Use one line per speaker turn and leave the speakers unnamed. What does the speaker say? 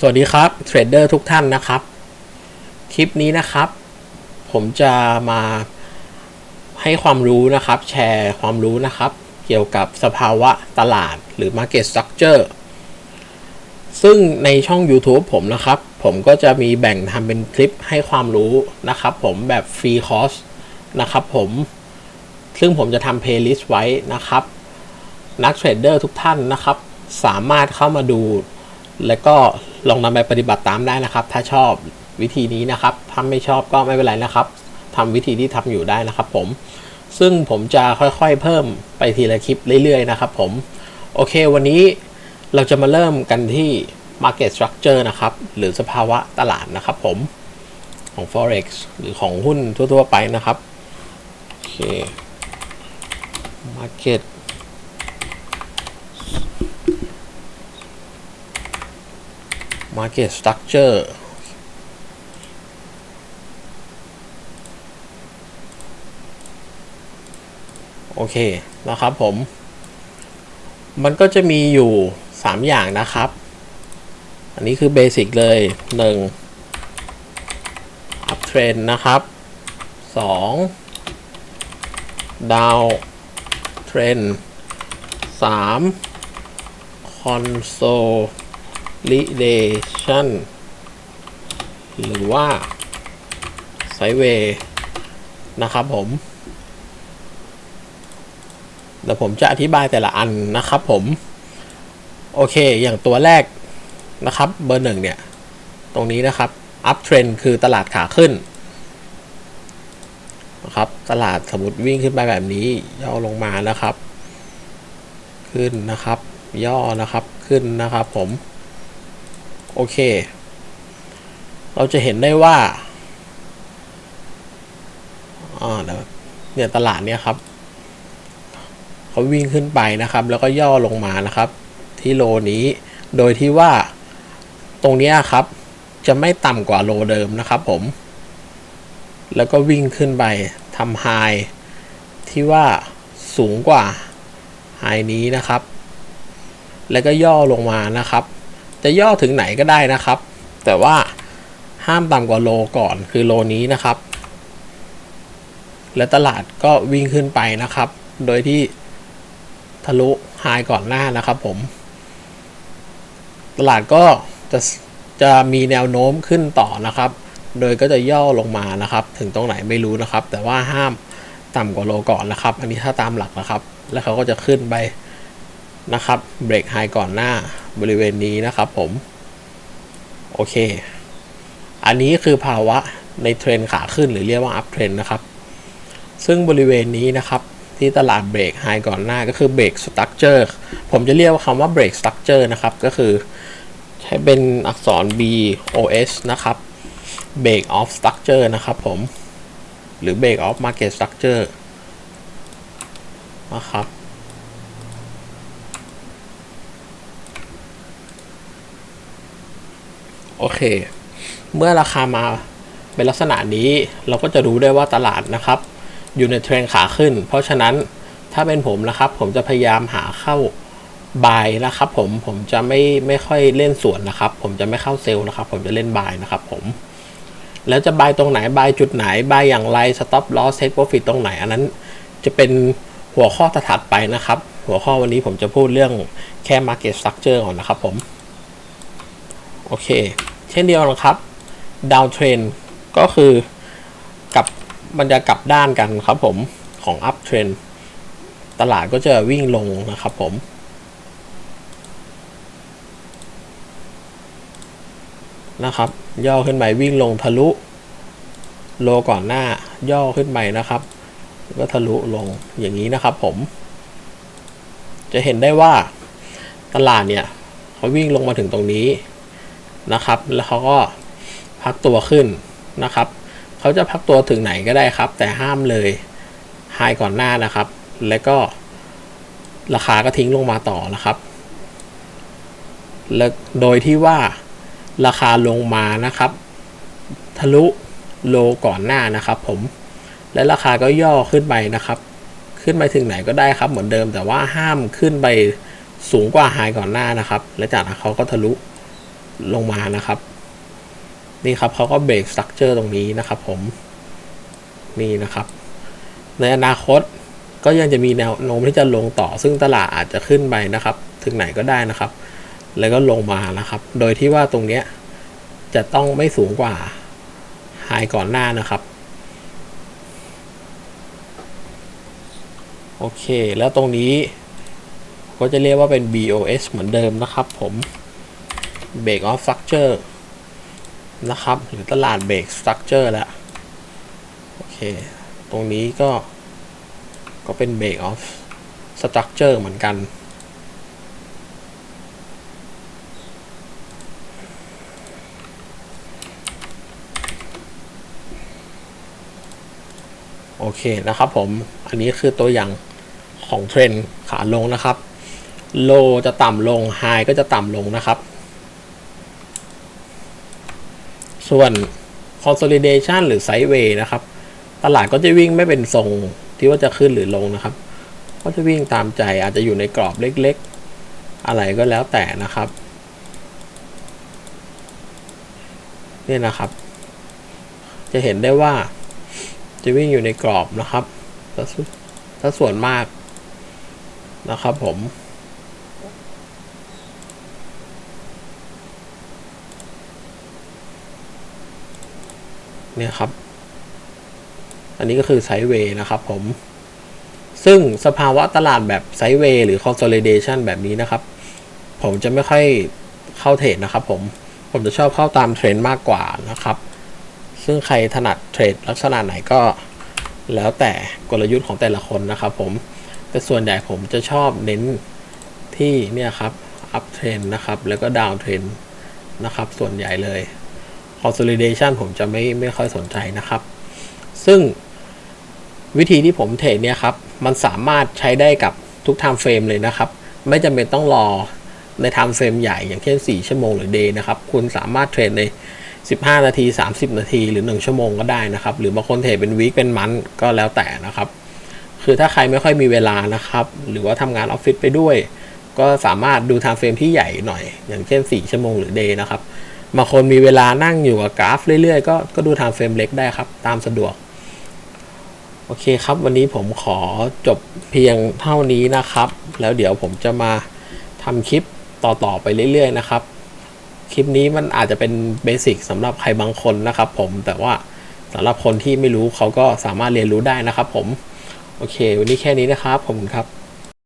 สวัสดีครับเทรดเดอร์ทุกท่านนะครับ คลิปนี้นะครับ ผมจะมาให้ความรู้นะครับ แชร์ความรู้นะครับ เกี่ยวกับสภาวะตลาดหรือ Market Structure ซึ่งในช่อง YouTube ผมนะครับ ผมก็จะมีแบ่งทำเป็นคลิปให้ความรู้นะครับ ผมแบบฟรีคอร์สนะครับผมซึ่งผมจะทำเพลย์ลิสต์ไว้นะครับ นักเทรดเดอร์ทุกท่านนะครับ สามารถเข้ามาดูแล้วก็ ลองนำไปปฏิบัติตามได้นะครับ ถ้าชอบวิธีนี้นะครับถ้าไม่ชอบก็ไม่เป็นไรนะครับทำวิธีที่ทำอยู่ได้นะครับผม ซึ่งผมจะค่อยๆเพิ่มไปทีละคลิปเรื่อยๆนะครับผม โอเค วันนี้เราจะมาเริ่มกันที่ Market Structure นะครับ หรือสภาวะตลาดนะครับผม ของ Forex หรือของหุ้นทั่วๆไปนะครับ โอเค Market Market Structure โอเคนะครับผม มันก็จะมีอยู่ 3 อย่างนะครับ อันนี้คือเบสิกเลย 1 up trend นะครับ 2 down trend 3 consolidation หรือว่า sideway นะครับผมเดี๋ยวผมจะอธิบายแต่ละอันนะครับผม โอเค อย่างตัวแรกนะครับ เบอร์หนึ่งเนี่ย ตรงนี้นะครับ up trend คือตลาดขาขึ้นนะครับ ตลาดสมมติวิ่งขึ้นไปแบบนี้ย่อลงมานะครับ ขึ้นนะครับ ย่อนะครับ ขึ้นนะครับผม โอเค เราจะเห็นได้ว่าอ่าเนี่ยตลาดเนี่ยครับเขาวิ่งขึ้นไปนะครับ แล้วก็ย่อลงมานะครับ ที่โลนี้ โดยที่ว่าตรงนี้ครับ จะไม่ต่ำกว่าโลเดิมนะครับ ผม แล้วก็วิ่งขึ้นไปทำไฮที่ว่าสูงกว่าไฮนี้นะครับ แล้วก็ย่อลงมานะครับ จะย่อถึงไหนก็ได้นะครับ แต่ว่าห้ามต่ำกว่าโลก่อนคือโลนี้นะครับ และตลาดก็วิ่งขึ้นไปนะครับ โดยที่ทะลุไฮก่อนหน้านะครับผม ตลาดก็จะจะมีแนวโน้มขึ้นต่อนะครับ โดยก็จะย่อลงมานะครับ ถึงตรงไหนไม่รู้นะครับ แต่ว่าห้ามต่ำกว่าโลก่อนนะครับ อันนี้ถ้าตามหลักนะครับ แล้วเขาก็จะขึ้นไป นะครับเบรกไฮก่อนหน้าบริเวณนี้นะครับผม โอเค อันนี้คือภาวะในเทรนขาขึ้นหรือเรียกว่าอัพเทรนนะครับ ซึ่งบริเวณนี้นะครับที่ตลาดเบรกไฮก่อนหน้าก็คือเบรกสตั๊กเจอร์ผมจะเรียกว่าคำว่าเบรกสตั๊กเจอร์นะครับ ก็คือใช้เป็นอักษร B O S นะครับ break of structure นะครับผม หรือ break of market structure นะครับ โอเค เมื่อราคามาเป็นลักษณะนี้เราก็จะรู้ได้ว่าตลาดนะครับ อยู่ในเทรนขาขึ้น เพราะฉะนั้นถ้าเป็นผมนะครับ ผมจะพยายามหาเข้าบายนะครับ ผมผมจะไม่ไม่ค่อยเล่นสวนนะครับ ผมจะไม่เข้าเซลล์นะครับ ผมจะเล่นบายนะครับ ผม แล้วจะบายตรงไหนบายจุดไหนบายอย่างไรสต็อปลอสเซ็ตโปรฟิตตรงไหน อันนั้น จะเป็นหัวข้อถัดไปนะครับ หัวข้อวันนี้ผมจะพูดเรื่องแค่ Market Structure ก่อนนะครับผม โอเค เช่นเดียวกันครับ Down Trend ก็คือกับมันจะกลับด้านกันครับผมของ Up Trend ตลาดก็จะวิ่งลงนะครับผมนะครับ ย่อขึ้นไปวิ่งลงทะลุ โลก่อนหน้าย่อขึ้นไปนะครับ ก็ทะลุลงอย่างนี้นะครับผม จะเห็นได้ว่าตลาดเนี่ยเขาวิ่งลงมาถึงตรงนี้ นะครับ แล้วเขาก็พักตัวขึ้นนะครับเขาจะพักตัวถึงไหนก็ได้ครับ แต่ห้ามเลยไฮก่อนหน้านะครับ แล้วก็ราคาก็ทิ้งลงมาต่อนะครับและโดยที่ว่าราคาลงมานะครับ ทะลุโลก่อนหน้านะครับผมและราคาก็ย่อขึ้นไปนะครับ ขึ้นไปถึงไหนก็ได้ครับเหมือนเดิม แต่ว่าห้ามขึ้นไปสูงกว่าไฮก่อนหน้านะครับ และจากนั้นเขาก็ทะลุ ลงมานะครับ นี่ครับเขาก็เบรกสตรัคเจอร์ตรงนี้นะครับ ผมนี่นะครับ ในอนาคตก็ยังจะมีแนวโน้มที่จะลงต่อ ซึ่งตลาดอาจจะขึ้นไปนะครับ ถึงไหนก็ได้นะครับ แล้วก็ลงมานะครับ โดยที่ว่าตรงเนี้ยจะต้องไม่สูงกว่าไฮก่อนหน้านะครับโอเค แล้วตรงนี้ก็จะเรียกว่าเป็น BOS เหมือนเดิมนะครับผม Break of Structure นะครับ หรือตลาด Break Structure แล้ว โอเค ตรงนี้ก็ก็เป็น Break of Structure เหมือนกัน โอเคนะครับผม อันนี้คือตัวอย่างของเทรนขาลงนะครับ โลจะต่ำลงไฮก็จะต่ำลงนะครับ ส่วน consolidation หรือ sideway นะครับ ตลาดก็จะวิ่งไม่เป็นทรงที่ว่าจะขึ้นหรือลงนะครับ ก็จะวิ่งตามใจอาจจะอยู่ในกรอบเล็กๆ อะไรก็แล้วแต่นะครับเนี่ยนะครับ จะเห็นได้ว่าจะวิ่งอยู่ในกรอบนะครับถ้าส่วนมากนะครับผม เนี่ยครับ อันนี้ก็คือไซด์เวย์นะครับผม ซึ่งสภาวะตลาดแบบไซด์เวย์หรือ consolidation แบบนี้นะครับ ผมจะไม่ค่อยเข้าเทรดนะครับ ผม ผมจะชอบเข้าตามเทรนด์มากกว่านะครับ ซึ่งใครถนัดเทรดลักษณะไหนก็แล้วแต่กลยุทธ์ของแต่ละคนนะครับ ผม แต่ส่วนใหญ่ผมจะชอบเน้นที่เนี่ยครับ up trend นะครับ แล้วก็ down trend นะครับ ส่วนใหญ่เลย consolidation ผมจะไม่ไม่ค่อยสนใจนะครับ ซึ่งวิธีที่ผมเทรดเนี่ยครับ มันสามารถใช้ได้กับทุก time frame เลยนะครับ ไม่จำเป็นต้องรอใน time frame ใหญ่อย่างเช่น 4 ชั่วโมงหรือ day นะครับ คุณสามารถเทรดใน 15 นาที 30 นาที หรือ 1 ชั่วโมงก็ได้นะครับ หรือบางคนเทรดเป็นวีคเป็นมันก็แล้วแต่นะครับ คือถ้าใครไม่ค่อยมีเวลานะครับ หรือว่าทำงานออฟฟิศไปด้วย ก็สามารถดูไทม์เฟรมที่ใหญ่หน่อย อย่างเช่น 4 ชั่วโมงหรือเดย์นะครับ บางคนมีเวลานั่งอยู่กับกราฟเรื่อยๆ ก็ก็ดูไทม์เฟรมเล็กได้ครับ ตามสะดวก โอเคครับ วันนี้ผมขอจบเพียงเท่านี้นะครับ แล้วเดี๋ยวผมจะมาทำคลิปต่อๆไปเรื่อยๆนะครับ คลิปนี้มันอาจจะเป็นเบสิกสำหรับใครบางคนนะครับ ผมแต่ว่าสำหรับคนที่ไม่รู้เขาก็สามารถเรียนรู้ได้นะครับ ผม โอเค วันนี้แค่นี้นะครับผมครับ